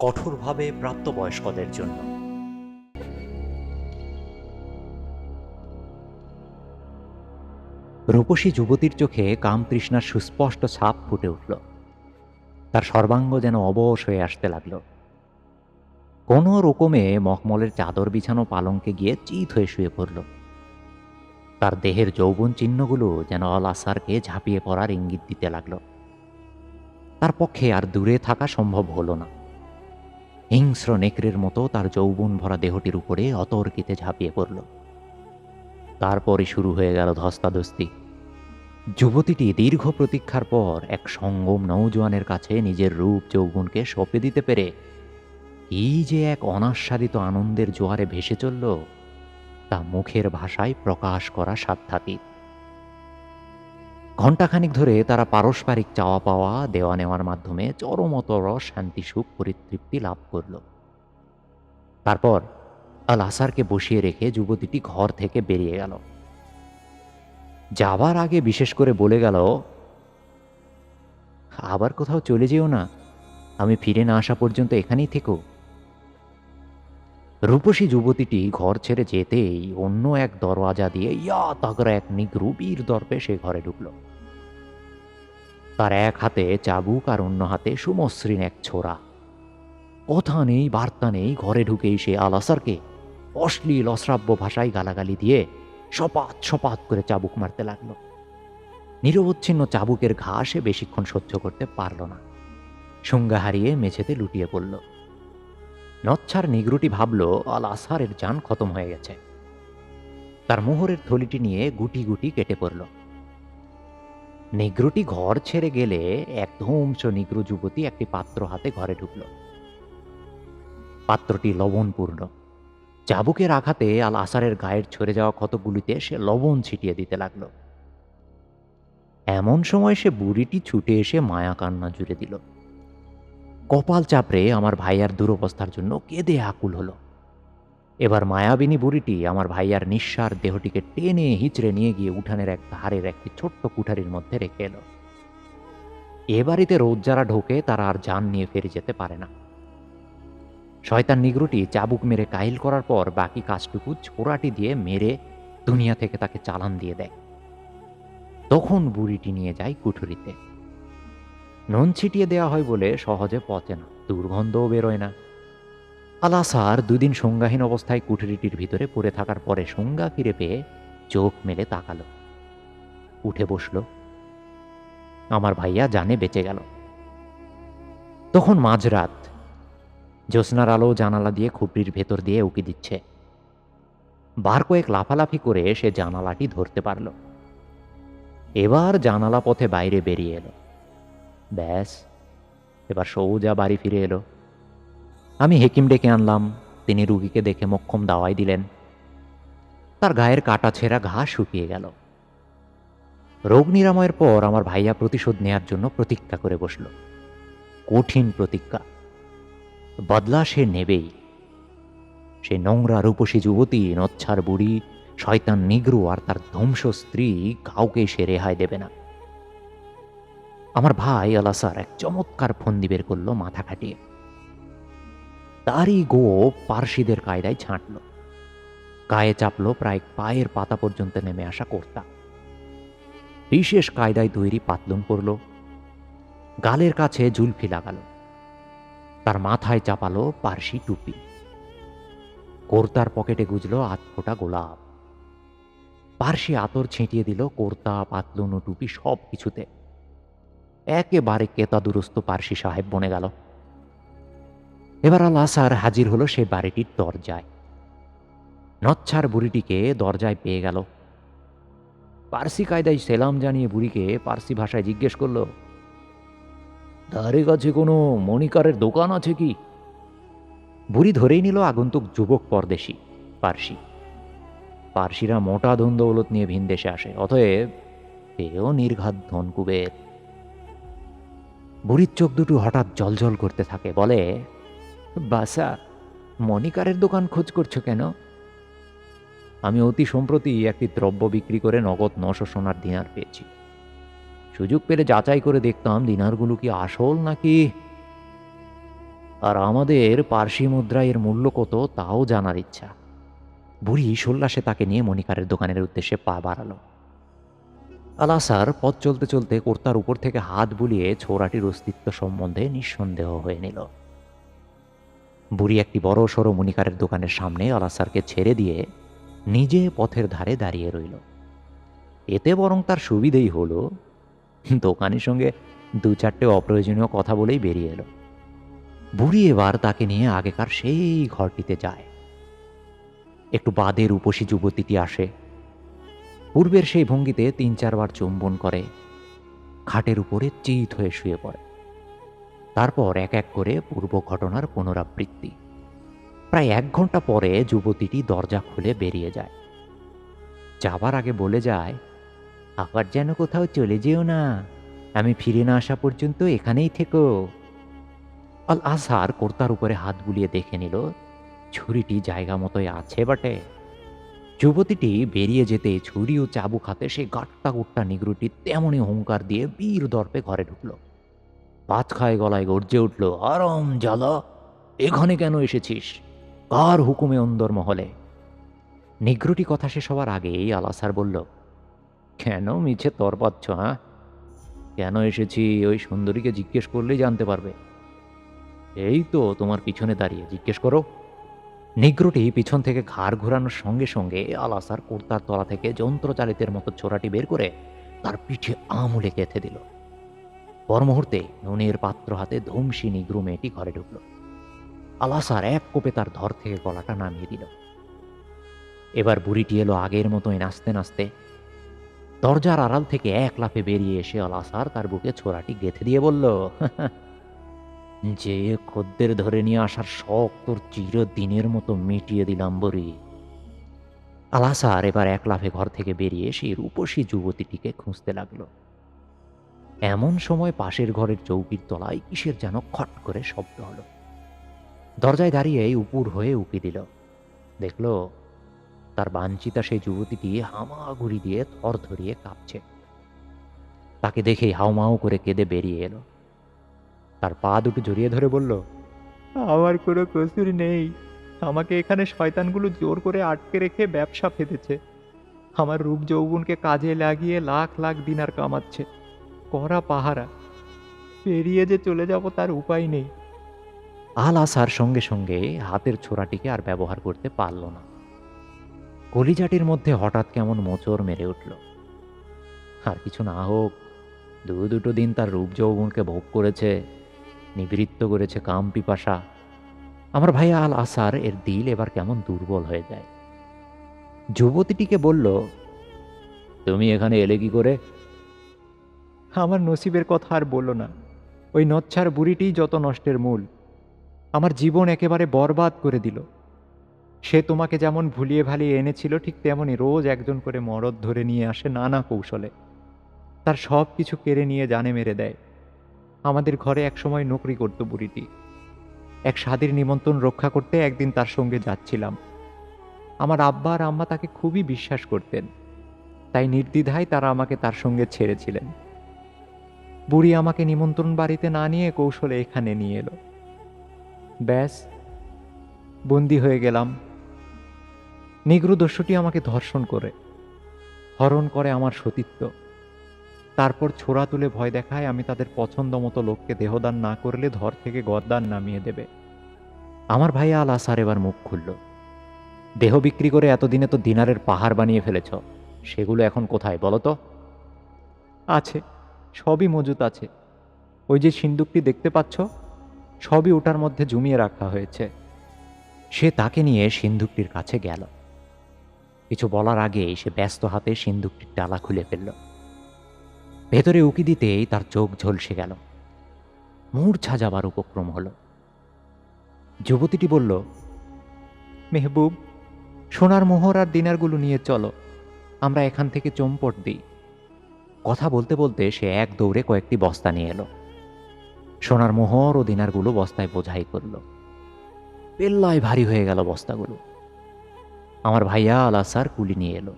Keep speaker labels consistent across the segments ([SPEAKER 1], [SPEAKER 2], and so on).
[SPEAKER 1] কঠোরভাবে প্রাপ্তবয়স্কদের জন্য। রূপসী যুবতীর চোখে কামতৃষ্ণার সুস্পষ্ট ছাপ ফুটে উঠল। তার সর্বাঙ্গ যেন অবশ হয়ে আসতে লাগল। কোনো রকমে মখমলের চাদর বিছানো পালঙ্কে গিয়ে চিত হয়ে শুয়ে পড়ল। তার দেহের যৌবন চিহ্নগুলো যেন অল আসারকে ঝাঁপিয়ে পড়ার ইঙ্গিত দিতে লাগল। তার পক্ষে আর দূরে থাকা সম্ভব হলো না। হিংস্র নেকড়ের মতো তার যৌবন ভরা দেহটির উপরে অতর্কিতে ঝাঁপিয়ে পড়ল। তারপরে শুরু হয়ে গেল ধস্তাধস্তি। যুবতীটি দীর্ঘ প্রতীক্ষার পর এক সঙ্গম নৌজওয়ানের কাছে নিজের রূপ যৌবনকে সঁপে দিতে পেরে এই যে এক অনাস্বাদিত আনন্দের জোয়ারে ভেসে চলল, তা মুখের ভাষায় প্রকাশ করা সাধ্যাতীত। ঘণ্টাখানিক ধরে তারা পারস্পরিক চাওয়া পাওয়া, দেওয়া নেওয়ার মাধ্যমে চরমতর শান্তি, সুখ, পরিতৃপ্তি লাভ করল। তারপর আল আসারকে বসিয়ে রেখে যুবতীটি ঘর থেকে বেরিয়ে গেল। যাবার আগে বিশেষ করে বলে গেল, আবার কোথাও চলে যেও না, আমি ফিরে না আসা পর্যন্ত এখানেই থেকো। রূপসী যুবতীটি ঘর ছেড়ে যেতেই অন্য এক দরওয়াজা দিয়ে ইয়া তাগরা এক নিগ্রুবীর দর্পে সে ঘরে ঢুকল। তার এক হাতে চাবুক আর অন্য হাতে সুমসৃণ এক ছোড়া। কথা নেই, বার্তা নেই, ঘরে ঢুকেই সে আলাসারকে অশ্লীল, অশ্রাব্য ভাষায় গালাগালি দিয়ে সপাত সপাত করে চাবুক মারতে লাগল। নিরবচ্ছিন্ন চাবুকের ঘা সে বেশিক্ষণ সহ্য করতে পারল না। সংজ্ঞা হারিয়ে মেঝেতে লুটিয়ে পড়ল। নচ্ছার নিগরুটি ভাবল আল আসারের যান খতম হয়ে গেছে। তার মোহরের থলিটি নিয়ে গুটি গুটি কেটে পড়ল। নিগ্রুটি ঘর ছেড়ে গেলে এক ধূমস নিগ্রু যুবতী একটি পাত্র হাতে ঘরে ঢুকল। পাত্রটি লবণপূর্ণ। চাবুকের আঘাতে আল আসারের গায়ের ছড়ে যাওয়া ক্ষতগুলিতে সে লবণ ছিটিয়ে দিতে লাগল। এমন সময় সে বুড়িটি ছুটে এসে মায়া কান্না জুড়ে দিল। কপাল চাপড়ে আমার ভাইয়ার দুরবস্থার জন্য কেঁদে আকুল হলো। এবার মায়াবিনী বুড়িটি আমার ভাইয়ার নিঃসার দেহটিকে টেনে হিচড়ে নিয়ে গিয়ে উঠানের এক ধারের একটি ছোট্ট কুঠারির মধ্যে রেখে এলো। এ বাড়িতে রোজ যারা ঢোকে, তারা আর যান নিয়ে ফিরে যেতে পারে না। শয়তান নিগ্রুটি চাবুক মেরে কাহিল করার পর বাকি কাজটুকু ছোড়াটি দিয়ে মেরে দুনিয়া থেকে তাকে চালান দিয়ে দেয়। তখন বুড়িটি নিয়ে যায় কুঠুরিতে। নুন ছিটিয়ে দেওয়া হয় বলে সহজে পচে না, দুর্গন্ধও বেরোয় না। আলাসার দুদিন সংজ্ঞাহীন অবস্থায় কুঠুরিটির ভিতরে পড়ে থাকার পরে সংজ্ঞা ফিরে পেয়ে চোখ মেলে তাকালো। উঠে বসল। আমার ভাইয়া জানে বেঁচে গেল। তখন মাঝরাত জ্যোৎস্নার আলো জানালা দিয়ে খুপড়ির ভেতর দিয়ে উকি দিচ্ছে। বার কয়েক লাফালাফি করে সে জানালাটি ধরতে পারল। এবার জানালা পথে বাইরে বেরিয়ে এলো। ব্যাস, এবার সৌজা বাড়ি ফিরে এলো। আমি হেকিম ডেকে আনলাম। তিনি রুগীকে দেখে মক্ষম দাওয়াই দিলেন। তার গায়ের কাটা ছেঁড়া ঘা শুকিয়ে গেল। রোগ নিরাময়ের পর আমার ভাইয়া প্রতিশোধ নেয়ার জন্য প্রতীক্ষা করে বসল। কঠিন প্রতিজ্ঞা। বদলা সে নেবেই। সে নোংরা রূপসী যুবতী, নচ্ছার বুড়ি, শয়তান নিগ্রু আর তার ধ্বংস স্ত্রী কাউকে সে রেহাই দেবে না। আমার ভাই আলাসার এক চমৎকার ফন্দি বের করল মাথা খাটিয়ে। তারই গো পার্সিদের কায়দায় ছাঁটল। গায়ে চাপলো প্রায় পায়ের পাতা পর্যন্ত নেমে আসা কর্তা। বিশেষ কায়দায় তৈরি পাতলুন পড়ল গালের কাছে জুলফি লাগালো। তার মাথায় চাপালো পার্সি টুপি। কর্তার পকেটে গুজলো আধ ফোটা গোলাপ। পার্সি আতর ছিটিয়ে দিল কর্তা, পাতলুন ও টুপি সব কিছুতে একেবারে কেতা দুরস্ত পার্সি সাহেব বনে গেল। এবার আল আসার হাজির হলো সে বাড়িটির দরজায়। নচ্ছার বুড়িটিকে দরজায় পেয়ে গেল। পার্সি কায়দায় সেলাম জানিয়ে বুড়িকে পার্সি ভাষায় জিজ্ঞেস করল ধারে কাছে কোনো মণিকারের দোকান আছে কি? বুড়ি ধরেই নিল আগন্তুক যুবক পরদেশি, পার্সি। পার্সিরা মোটা ধন দৌলত নিয়ে ভিন দেশে আসে, অতএব এও নির্ঘাত ধন ধনকুবের। বুড়ির চোখ দুটো হঠাৎ জলজল করতে থাকে, বলে বাসা, মণিকারের দোকান খোঁজ করছ কেন? আমি অতি সম্প্রতি একটি দ্রব্য বিক্রি করে নগদ নশো সোনার দিনার পেয়েছি। সুযোগ পেলে যাচাই করে দেখতাম দিনারগুলো কি আসল নাকি? আর আমাদের পার্সি মুদ্রা এর মূল্য কত তাও জানার ইচ্ছা। বুড়ি সোল্লাসে তাকে নিয়ে মনিকারের দোকানের উদ্দেশ্যে পা বাড়ালো। আলাসার পথ চলতে চলতে কর্তার উপর থেকে হাত বুলিয়ে ছোড়াটির অস্তিত্ব সম্বন্ধে নিঃসন্দেহ হয়ে নিল। বুড়ি একটি বড় সড়ো মনিকারের দোকানের সামনে আলাসারকে ছেড়ে দিয়ে নিজে পথের ধারে দাঁড়িয়ে রইল। এতে বরং তার সুবিধেই হলো, দোকানের সঙ্গে দু চারটে অপ্রয়োজনীয় কথা বলেই বেরিয়ে এলো। বুড়ি এবার তাকে নিয়ে আগেকার সেই ঘরটিতে যায়। একটু বাদে রূপসী যুবতীটি আসে। পূর্বের সেই ভঙ্গিতে তিন চারবার চুম্বন করে, খাটের উপরে চিত হয়ে শুয়ে পড়ে। তারপর এক এক করে পূর্ব ঘটনার পুনরাবৃত্তি। প্রায় এক ঘণ্টা পরে যুবতীটি দরজা খুলে বেরিয়ে যায়। যাবার আগে বলে যায়, আবার যেন কোথাও চলে যেও না। আমি ফিরে না আসা পর্যন্ত এখানেই থেকো। আল আজহার কর্তার উপরে হাত বুলিয়ে দেখে নিল, ছুরিটি জায়গা মতোই আছে বটে। যুবতীটি বেরিয়ে যেতে ছুরি ও চাবুক হাতে সে গাট্টা গুট্টা নিগরুটি তেমনই হুঙ্কার দিয়ে বীর দর্পে ঘরে ঢুকলো। পাঁচ খায় গলায় গর্জে উঠল, আরম জ্বালা, এখানে কেন এসেছিস? কার হুকুমে অন্দর মহলে? নিগ্রুটি কথা শেষ হওয়ার আগেই আলাসার বলল, কেন মিছে তর পাচ্ছ হ্যাঁ? কেন এসেছি? ওই সুন্দরীকে জিজ্ঞেস করলেই জানতে পারবে। এই তো তোমার পিছনে দাঁড়িয়ে, জিজ্ঞেস করো। নিগ্রুটি পিছন থেকে ঘাড় ঘোরানোর সঙ্গে সঙ্গে আলাসার কুর্তার তলা থেকে যন্ত্রচালিতের মতো ছোড়াটি বের করে তার পিঠে আমুলে গেঁথে দিল। পর মুহূর্তে নুনের পাত্র হাতে ধুমসি নিগ্রু মেয়েটি ঘরে ঢুকল। আলাসার এক কোপে তার ধর থেকে গলাটা নামিয়ে দিল। এবার বুড়িটি এলো আগের মতোই নাচতে নাচতে। দরজার আড়াল থেকে এক লাফে বেরিয়ে এসে আলাসার তার বুকে ছোড়াটি গেঁথে দিয়ে বলল, যে খদ্দের ধরে নিয়ে আসার শখ তোর চিরদিনের মতো মিটিয়ে দিলাম বরি আলাসার এবার এক লাফে ঘর থেকে বেরিয়ে সেই রূপসী যুবতীটিকে খুঁজতে লাগল। এমন সময় পাশের ঘরের চৌকির তলায় কিসের যেন খট করে শব্দ হলো। দরজায় দাঁড়িয়ে উপুর হয়ে উকি দিল। দেখল, তার বাঞ্ছিতা সেই যুবতীটি হামাগুড়ি দিয়ে থর ধরিয়ে কাঁপছে। তাকে দেখে হাউমাউ করে কেঁদে বেরিয়ে এলো। তার পা দুটো জড়িয়ে ধরে বলল,
[SPEAKER 2] আমার কোনো কসুর নেই। আমাকে এখানে শয়তানগুলো জোর করে আটকে রেখে ব্যবসা ফেঁদেছে। আমার রূপ যৌবনকে কাজে লাগিয়ে লাখ লাখ দিনার কামাচ্ছে। করা পাহারা। পেরিয়ে যে চলে যাব তার উপায় নেই।
[SPEAKER 1] আল আসার সঙ্গে সঙ্গে হাতের ছোড়াটিকে আর ব্যবহার করতে পারল না। কলিজাটির মধ্যে হঠাৎ কেমন মোচড় মেরে উঠল। আর কিছু না হোক, দু দুটো দিন তার রূপ যৌবনকে ভোগ করেছে, নিবৃত্ত করেছে কাম পিপাসা। আমার ভাই আল আসার এর দিল এবার কেমন দুর্বল হয়ে যায়। যুবতীটিকে বলল, তুমি এখানে এলে কি করে?
[SPEAKER 2] আমার নসিবের কথা আর বলো না। ওই নচ্ছার বুড়িটিই যত নষ্টের মূল। আমার জীবন একেবারে বরবাদ করে দিল। সে তোমাকে যেমন ভুলিয়ে ভালিয়ে এনেছিল, ঠিক তেমনই রোজ একজন করে মরদ ধরে নিয়ে আসে নানা কৌশলে। তার সব কিছু কেড়ে নিয়ে জানে মেরে দেয়। আমাদের ঘরে একসময় নকরি করতো বুড়িটি। এক স্বাদের নিমন্ত্রণ রক্ষা করতে একদিন তার সঙ্গে যাচ্ছিলাম। আমার আব্বা আর আম্মা তাকে খুবই বিশ্বাস করতেন। তাই নির্দ্বিধায় তারা আমাকে তার সঙ্গে ছেড়েছিলেন। বুড়ি আমাকে নিমন্ত্রণ বাড়িতে না নিয়ে কৌশলে এখানে নিয়ে এলো। ব্যাস, বন্দি হয়ে গেলাম। নিগ্রদস্যুটি আমাকে ধর্ষণ করে, হরণ করে আমার সতীত্ব। তারপর ছোড়া তুলে ভয় দেখায় আমি তাদের পছন্দ মতো লোককে দেহদান না করলে ধর থেকে গদ্দান নামিয়ে দেবে।
[SPEAKER 1] আমার ভাই আল আসার এবার মুখ খুলল। দেহ বিক্রি করে এতদিনে তো দিনারের পাহাড় বানিয়ে ফেলেছ, সেগুলো এখন কোথায় বলো তো?
[SPEAKER 2] আছে। সবই মজুত আছে। ওই যে সিন্দুকটি দেখতে পাচ্ছ, সবই ওটার মধ্যে জমিয়ে রাখা হয়েছে।
[SPEAKER 1] সে তাকে নিয়ে সিন্ধুকটির কাছে গেল। কিছু বলার আগেই সে ব্যস্ত হাতে সিন্ধুকটির ডালা খুলে ফেলল। ভেতরে উকি দিতেই তার চোখ ঝলসে গেল। মূর্ছা যাবার উপক্রম হল। যুবতীটি বলল,
[SPEAKER 2] মেহবুব, সোনার মোহর আর দিনারগুলো নিয়ে চলো। আমরা এখান থেকে চম্পট দিই।
[SPEAKER 1] কথা বলতে বলতে সে এক দৌড়ে কয়েকটি বস্তা নিয়ে এলো। সোনার মোহর ও দিনারগুলো বস্তায় বোঝাই করল। পেল্লায় ভারী হয়ে গেল বস্তাগুলো। আমার ভাইয়া আলাসার কুলি নিয়ে এলো।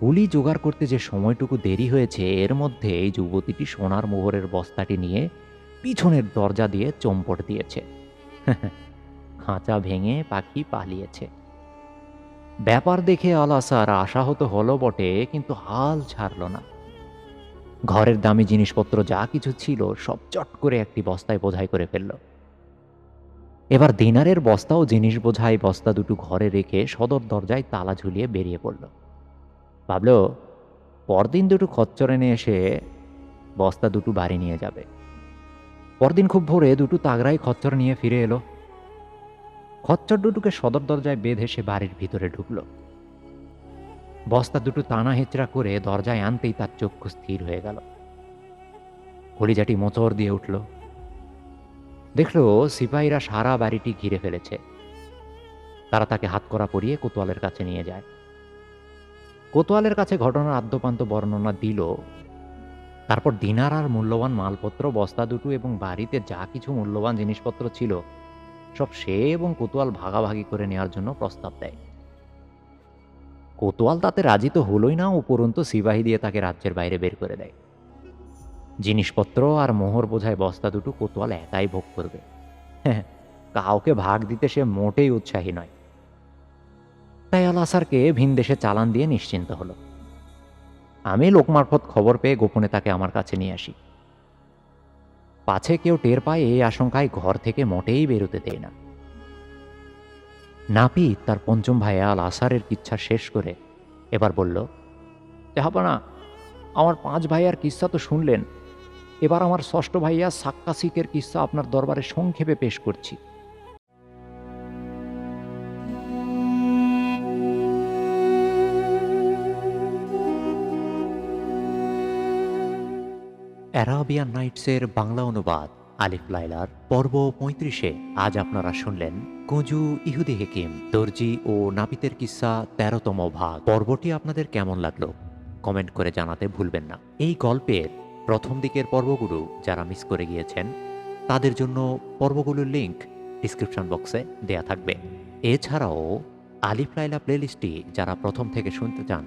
[SPEAKER 1] কুলি জোগাড় করতে যে সময়টুকু দেরি হয়েছে, এর মধ্যে এই যুবতীটি সোনার মোহরের বস্তাটি নিয়ে পিছনের দরজা দিয়ে চম্পট দিয়েছে। খাঁচা ভেঙে পাখি পালিয়েছে। ব্যাপার দেখে আলাসার আশাহত হলো বটে, কিন্তু হাল ছাড়ল না। ঘরের দামি জিনিসপত্র যা কিছু ছিল সব চট করে একটি বস্তায় বোঝাই করে ফেলল। এবার দিনারের বস্তা ও জিনিস বোঝাই বস্তা দুটো ঘরে রেখে সদর দরজায় তালা ঝুলিয়ে বেরিয়ে পড়ল। ভাবল পরদিন দুটো খচ্চর এনে এসে বস্তা দুটো বাড়ি নিয়ে যাবে। পরদিন খুব ভোরে দুটো তাগড়াই খচ্চর নিয়ে ফিরে এলো। খচ্চর দুটোকে সদর দরজায় বেঁধে সে বাড়ির ভিতরে ঢুকলো। বস্তা দুটো টানা হেঁচড়া করে দরজায় আনতেই তার চক্ষু স্থির হয়ে গেল। কলিজাটি মোচড় দিয়ে উঠল। দেখল সিপাহীরা সারা বাড়িটি ঘিরে ফেলেছে। তারা তাকে হাত করা পরিয়ে কোতোয়ালের কাছে নিয়ে যায়। কোতোয়ালের কাছে ঘটনার আদ্যপান্ত বর্ণনা দিল, তারপর দিনার আর মূল্যবান মালপত্র, বস্তা দুটো এবং বাড়িতে যা কিছু মূল্যবান জিনিসপত্র ছিল সব সে এবং কোতোয়াল ভাগাভাগি করে নেওয়ার জন্য প্রস্তাব দেয়। কোতোয়াল তাতে রাজি তো হলোই না, উপরন্তু সিপাহী দিয়ে তাকে রাজ্যের বাইরে বের করে দেয়। জিনিসপত্র আর মোহর বোঝায় বস্তা দুটো কোতোয়াল একাই ভোগ করবে। হ্যাঁ কাউকে ভাগ দিতে সে মোটেই উৎসাহী নয়। তাই আল আসারকে ভিন দেশে চালান দিয়ে নিশ্চিন্ত হলো। আমি লোকমারফত খবর পেয়ে গোপনে তাকে আমার কাছে নিয়ে আসি। পাছে কেউ টের পায় এই আশঙ্কায় ঘর থেকে মোটেই বেরোতে দেয় না। নাপি তার পঞ্চম ভাই আল আসারের কিচ্ছা শেষ করে এবার বলল না, আমার পাঁচ ভাইয়ার কিস্সা তো শুনলেন। এবার আমার ষষ্ঠ ভাইয়া সাক্কাসিকের কিস্সা আপনার দরবারে সংক্ষেপে পেশ করছি। অ্যারাবিয়ান নাইটসের বাংলা অনুবাদ, আলিফ লাইলার পর্ব পঁয়ত্রিশে, আজ আপনারা শুনলেন কুজু ইহুদি হেকিম, দর্জি ও নাপিতের কিস্সা তেরোতম ভাগ। পর্বটি আপনাদের কেমন লাগল? কমেন্ট করে জানাতে ভুলবেন না। এই গল্পের প্রথম দিকের পর্বগুলো যারা মিস করে গিয়েছেন, তাদের জন্য পর্বগুলোর লিংক ডিসক্রিপশন বক্সে দেয়া থাকবে। এছাড়াও আলিফ লাইলা প্লেলিস্টটি যারা প্রথম থেকে শুনতে চান,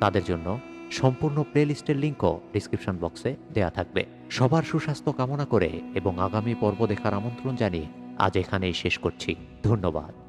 [SPEAKER 1] তাদের জন্য সম্পূর্ণ প্লেলিস্টের লিঙ্কও ডিসক্রিপশন বক্সে দেয়া থাকবে। সবার সুস্বাস্থ্য কামনা করে এবং আগামী পর্ব দেখার আমন্ত্রণ জানিয়ে আজ এখানেই শেষ করছি। ধন্যবাদ।